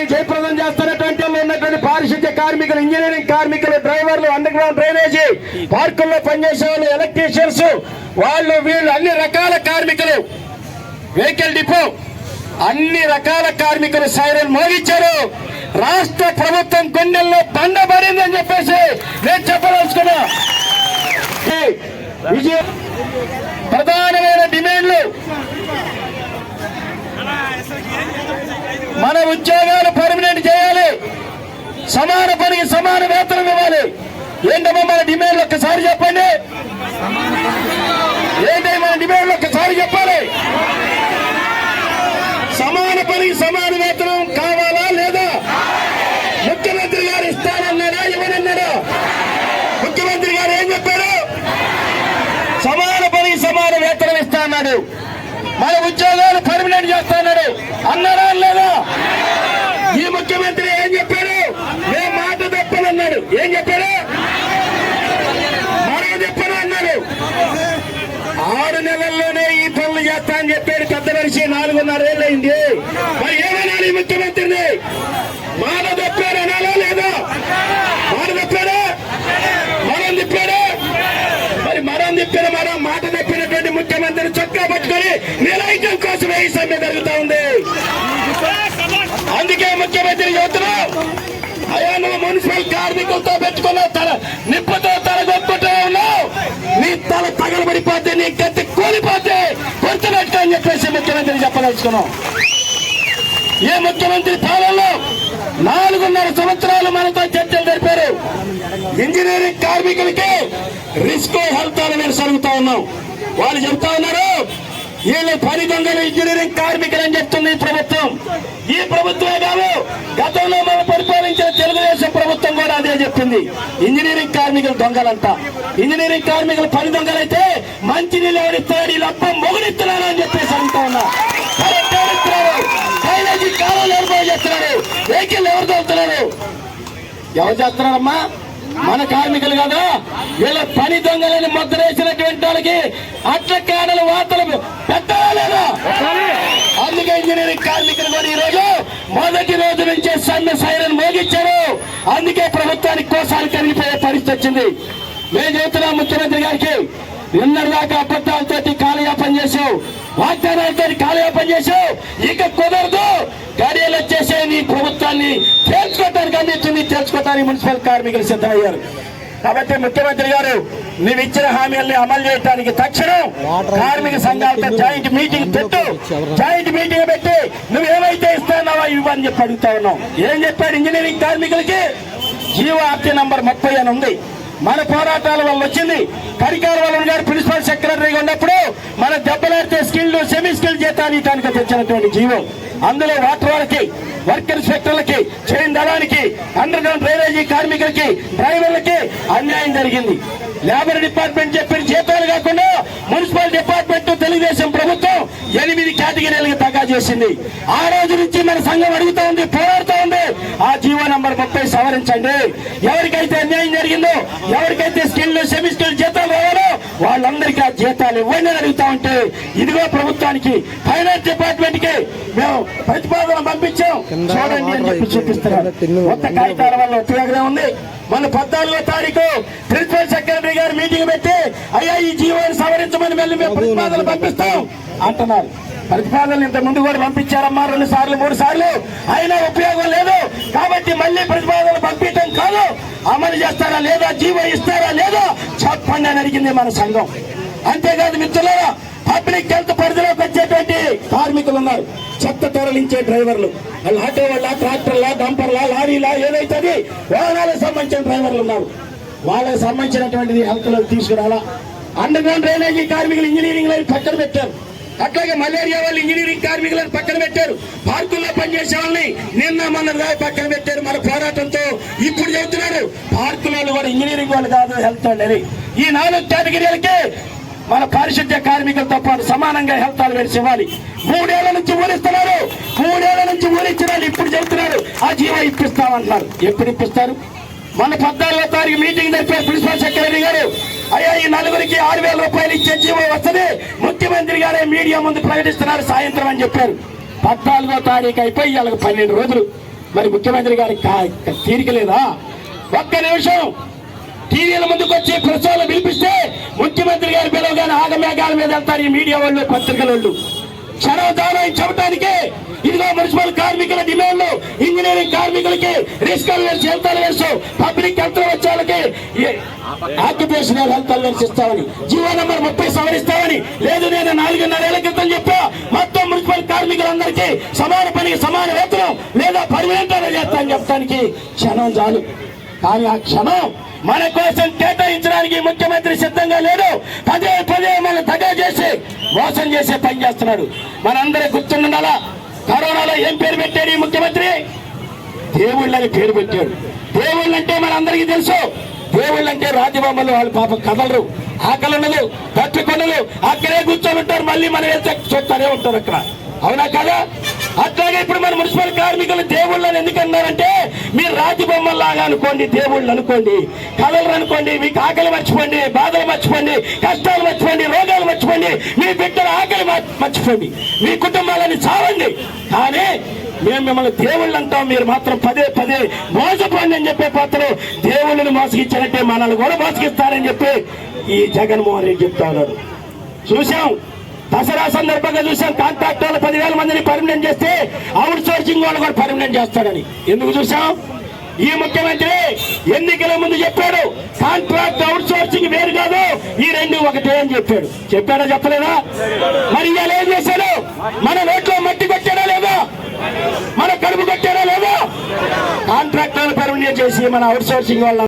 జయప్రదం చేస్తున్నటువంటి ఉన్నటువంటి పారిశుద్ధ్య కార్మికులు ఇంజనీరింగ్ కార్మికులు డ్రైవర్లు అండర్ గ్రౌండ్ డ్రైనేజీ పార్కుల్లో పనిచేసే వాళ్ళు ఎలక్ట్రీషియన్స్ వాళ్ళు వీళ్ళు అన్ని రకాల కార్మికులు. వెహికల్ డిపో అన్ని రకాల కార్మికులు సైరన్ మోగించారు. రాష్ట్ర ప్రభుత్వం గుండెల్లో బండబడిందని చెప్పేసి నేను చెప్పదలుచుకున్నా. విజయ ప్రధానమైన డిమాండ్లు. మన ఉద్యోగాలు పర్మనెంట్ చేయాలి. సమాన పనికి సమాన వేతనం ఇవ్వాలి. ఏంటమ్మా మన డిమాండ్లు ఒక్కసారి చెప్పండి? ఏంటి మన డిమాండ్లు ఒక్కసారి చెప్పాలి సమాన పనికి సమాన వేతనం కావాలా లేదా ముఖ్యమంత్రి గారు ఇస్తానన్నాడా ఇవ్వనన్నాడా ముఖ్యమంత్రి గారు ఏం చెప్పారు సమాన పనికి సమాన వేతనం ఇస్తా అన్నాడు మన ఉద్యోగాలు పర్మనెంట్ చేస్తా అన్నారా లేదా? ఈ ముఖ్యమంత్రి ఏం చెప్పారు ఏ మాట తప్పనన్నాడు. ఏం చెప్పారు మరో చెప్పను అన్నారు ఆరు నెలల్లోనే ఈ పనులు చేస్తా అని చెప్పాడు పెద్ద మనిషి. నాలుగున్నర ఏళ్ళైంది మరి ఏమనాలి ఈ ముఖ్యమంత్రిని? మాట తప్పారు అనాలా లేదా మాట తప్పారా మనం తిప్పాడా మరి మనం తిప్పిన మనం మాట తప్పినటువంటి ముఖ్యమంత్రిని చొక్కా పట్టుకొని నిలైక్యం కోసమే ఈ సమ్మె జరుగుతా ఉంది అందుకే ముఖ్యమంత్రి చెబుతున్నాం అయ్యా నువ్వు మున్సిపల్ కార్మికులతో పెట్టుకున్న తల నిప్పుతో తల ఉన్నావు. నీ తల తగలబడిపోతే నీ గట్టి కూలిపోతే కొడుతున్నట్టు అని చెప్పేసి ముఖ్యమంత్రి చెప్పదలుచుకున్నాం. ఏ ముఖ్యమంత్రి పాలనలో నాలుగున్నర సంవత్సరాలు మనతో చర్చలు జరిపారు. ఇంజనీరింగ్ కార్మికులకి రిస్క్ హెల్త్ అని మేము సరుగుతా ఉన్నాం. వాళ్ళు చెప్తా ఉన్నారు వీళ్ళు పని దొంగలు ఇంజనీరింగ్ కార్మికులు అని చెప్తుంది ఈ ప్రభుత్వం. ఈ ప్రభుత్వమే కాదు గతంలో మనం పరిపాలించిన తెలుగుదేశం ప్రభుత్వం కూడా అదే చెప్పింది. ఇంజనీరింగ్ కార్మికులు దొంగలంట. ఇంజనీరింగ్ కార్మికులు పని దొంగలైతే మంచి నీళ్ళు ఎవరిస్తున్నాడు ఈ లప్పం మొగుడిస్తున్నారు అని చెప్పేసి అంటా ఉన్నా. కరెంట్ ఎవరిస్తున్నారు డ్రైనేజీ కాలువలు ఎవరు చేస్తున్నారు? వెహికల్ ఎవరు తోలుతున్నారు? ఎవరు చేస్తున్నారమ్మా? మన కార్మికులు కదా? వీళ్ళ పని దొంగలని ముద్రేసినటువంటి వాళ్ళకి అట్ల కాడలు వాత పెట్టాలా లేదా అందుకే ఇంజనీరింగ్ కార్మికులు ఈరోజు మొదటి రోజు నుంచే సన్న సైరన్ మోగించారు. అందుకే ప్రభుత్వానికి కోసాలు కరిగిపోయే పరిస్థితి వచ్చింది. మేము చెబుతున్నాం ముఖ్యమంత్రి గారికి నిన్నటిదాకా అబద్ధాలతోటి కాలయాపన చేసావు వాగ్దానాలతో కాలయాపన చేసావు ఇక కుదరదు. గడియలు వచ్చేసే నీ ప్రభుత్వాన్ని తెలుసుకోవటానికి అందించింది తెలుసుకోవటానికి మున్సిపల్ కార్మికులు సిద్ధమయ్యారు. కాబట్టి ముఖ్యమంత్రి గారు నువ్వు ఇచ్చిన హామీల్ని అమలు చేయడానికి తక్షణం కార్మిక సంఘాలతో జాయింట్ మీటింగ్ పెట్టు. జాయింట్ మీటింగ్ పెట్టి నువ్వు ఏమైతే ఇస్తున్నావో ఇవ్వని చెప్పి అడుగుతా ఉన్నావు. ఏం చెప్పాడు ఇంజనీరింగ్ కార్మికులకి? జీవో ఆర్టీ నంబర్ ముప్పై అని ఉంది. మన పోరాటాల వల్ల వచ్చింది. కరికాల వల్ల గారు ప్రిన్సిపల్ సెక్రటరీగా ఉన్నప్పుడు మన దెబ్బలాడితే స్కిల్ సెమీ స్కిల్ జీతాలు ఇటానికి తెచ్చినటువంటి జీవం. అందులో వాటర్ వాళ్ళకి వర్క్ ఇన్స్పెక్టర్లకి చైన్ దళానికి అండర్ గ్రౌండ్ డ్రైనేజీ కార్మికులకి డ్రైవర్లకి అన్యాయం జరిగింది. లేబర్ డిపార్ట్మెంట్ చెప్పిన జీతాలు కాకుండా మున్సిపల్ డిపార్ట్మెంట్ తెలుగుదేశం ప్రభుత్వం ఎనిమిది కేటగిరీలకు తగ్గా చేసింది. ఆ రోజు నుంచి మన సంఘం అడుగుతా ఉంది పోరాడుతూ ఉంది. ఆ జీవో నంబర్ ముప్పై సవరించండి. ఎవరికైతే అన్యాయం జరిగిందో ఎవరికైతే స్కిల్ సెమీ స్కిల్ జీతాలు రావాలో వాళ్ళందరికీ ఆ జీతాలు ఇవ్వండి అని అడుగుతా ఉంటే ఇదిగో ప్రభుత్వానికి ఫైనాన్స్ డిపార్ట్మెంట్కి మేము ప్రతిపాదన పంపించాం. చూడండి అని చెప్పి చూపిస్తున్నారు. కొత్త కాగితాల వల్ల ఉపయోగమే ఉంది. మన పద్నాలుగో తారీఖు ప్రిన్సిపల్ సెక్రటరీ గారు మీటింగ్ పెట్టి అయ్యా ఈ జీవోని సవరించమని మళ్ళీ మేము ప్రతిపాదన పంపిస్తాం అంటున్నారు. ప్రతిపాదనలు ఇంత ముందు కూడా పంపించారమ్మా రెండు సార్లు మూడు సార్లు. అయినా ఉపయోగం లేదు. కాబట్టి మళ్ళీ ప్రతిపాదనలు పంపించడం కాదు. అమలు చేస్తారా లేదా జీవో ఇస్తారా లేదా చెప్పండి అని అడిగింది మన సంఘం. అంతేకాదు మిత్రులారా పబ్లిక్ హెల్త్ పరిధిలోకి వచ్చేటువంటి కార్మికులు ఉన్నారు. చెత్త తరలించే డ్రైవర్లు. వాళ్ళు ఆటో వాళ్ళ ట్రాక్టర్లా డంపర్లా లారీలా ఏదైతుంది వాహనాలకు సంబంధించిన డ్రైవర్లు ఉన్నారు. వాళ్ళకి సంబంధించినటువంటిది హెల్త్లోకి తీసుకురాలా. అండర్ గ్రౌండ్ డ్రైనేజీ కార్మికులు ఇంజనీరింగ్ లైన్ పక్కన పెట్టారు. అట్లాగే మలేరియా వాళ్ళు ఇంజనీరింగ్ కార్మికులను పక్కన పెట్టారు. పార్కుల్లో పనిచేసే వాళ్ళని నిన్న మన రాయి పక్కన పెట్టారు మన పోరాటంతో. ఇప్పుడు చెబుతున్నారు పార్కుల వాళ్ళు కూడా ఇంజనీరింగ్ వాళ్ళు కాదు హెల్త్ వాళ్ళని ఈ నాలుగు కేటగిరీలకి మన పారిశుద్ధ్య కార్మికులతో పాటు సమానంగా హెల్త్ అలవెన్స్ ఇవ్వాలి. మూడేళ్ళ నుంచి ఊరిస్తున్నారు. మూడేళ్ళ నుంచి ఊరించిన వాళ్ళు ఇప్పుడు చెబుతున్నారు ఆ జీవో ఇప్పిస్తామంటున్నారు. ఎప్పుడు ఇప్పిస్తారు? మన పద్నాలుగో తారీఖు మీటింగ్ జరిపారు ప్రిన్సిపల్ సెక్రటరీ గారు అయ్యా ఈ నలుగురికి ఆరు వేల రూపాయలు ఇచ్చే జీవో వస్తుంది. ముఖ్యమంత్రి గారే మీడియా ముందు ప్రకటిస్తున్నారు సాయంత్రం అని చెప్పారు. పద్నాలుగో తారీఖు అయిపోయి వాళ్ళకి పన్నెండు రోజులు. మరి ముఖ్యమంత్రి గారికి తీరిక లేదా? ఒక్క నిమిషం. టీవీల ముందుకు వచ్చి ప్రశ్నలు పిలిపిస్తే ముఖ్యమంత్రి గారు పిలవగానే ఆగమేఘాల మీద వెళ్తారు ఈ మీడియా వాళ్ళు పత్రికల వాళ్ళు క్షణం దానం చెప్పడానికే ఇదిగో మున్సిపల్ కార్మికుల డిమాండ్లు ఇంజనీరింగ్ కార్మికులకి risk allowance health allowance public health వచ్చే వాళ్ళకి ఆక్యుపేషనల్ హెల్త్ అలవెన్స్ ఇస్తామని జీవో నెంబర్ ముప్పై సవరిస్తామని లేదు నేను నాలుగున్నర ఏళ్ళ క్రితం చెప్పా మొత్తం మున్సిపల్ కార్మికులందరికీ సమాన పనికి సమాన వేతనం లేదా పర్మనెంట్ అనేది చేస్తానని చెప్పడానికి క్షణం చాలు. కానీ ఆ క్షణం మన కోసం కేటాయించడానికి ముఖ్యమంత్రి సిద్ధంగా లేడు. పదే పదే మన తగా చేసి మోసం చేసే పని చేస్తున్నాడు. మనందరూ గుర్తుండాలా కరోనాలో ఏం పేరు పెట్టాడు ఈ ముఖ్యమంత్రి? దేవుళ్ళని పేరు పెట్టాడు. దేవుళ్ళంటే మనందరికీ తెలుసు. దేవుళ్ళంటే రాజబొమ్మలు వాళ్ళు పాప కదలరు. ఆకలి ఉండదు తట్టుకొనలు అక్కడే కూర్చొని ఉంటారు మళ్ళీ మనం వెళ్తే చూస్తూనే ఉంటారు అక్కడ. అవునా కదా? అట్లాగే ఇప్పుడు మన మున్సిపల్ కార్మికులు దేవుళ్ళని ఎందుకన్నారంటే మీరు మీరు రాజబొమ్మల్లాగా అనుకోండి దేవుళ్ళు అనుకోండి కళలు అనుకోండి మీకు ఆకలి మర్చిపోండి బాధలు మర్చిపోండి కష్టాలు మర్చిపోండి రోగాలు మర్చిపోండి మీ బిడ్డల ఆకలి మర్చిపోండి మీ కుటుంబాలని చావండి. కానీ మేము మిమ్మల్ని దేవుళ్ళు అంటాం మీరు మాత్రం పదే పదే మోసపోండి అని చెప్పే పాత్రలు దేవుళ్ళని మోసగించారంటే మనల్ని కూడా మోసగిస్తారని చెప్పి ఈ జగన్మోహన్ రెడ్డి చెప్తా ఉన్నాడు. చూసాం దసరా సందర్భంగా చూసాం కాంట్రాక్ట్ వాళ్ళు పదివేల మందిని పర్మనెంట్ చేస్తే అవుట్ సోర్సింగ్ వాళ్ళు కూడా పర్మనెంట్ చేస్తాడని. ఎందుకు చూసాం? ఈ ముఖ్యమంత్రి ఎన్నికల ముందు చెప్పాడు కాంట్రాక్ట్ అవుట్ సోర్సింగ్ వేరు కాదు ఈ రెండు ఒకటే అని చెప్పాడు. చెప్పాడా చెప్పలేదా? మరి ఇవాళ ఏం చేశాడు? మన నోట్లో మట్టి కొట్టాడా లేదా? మన కడుపు కొట్టాడా లేదా? కాంట్రాక్ట్ పర్మనెంట్ చేసి మన అవుట్ సోర్సింగ్ వాళ్ళ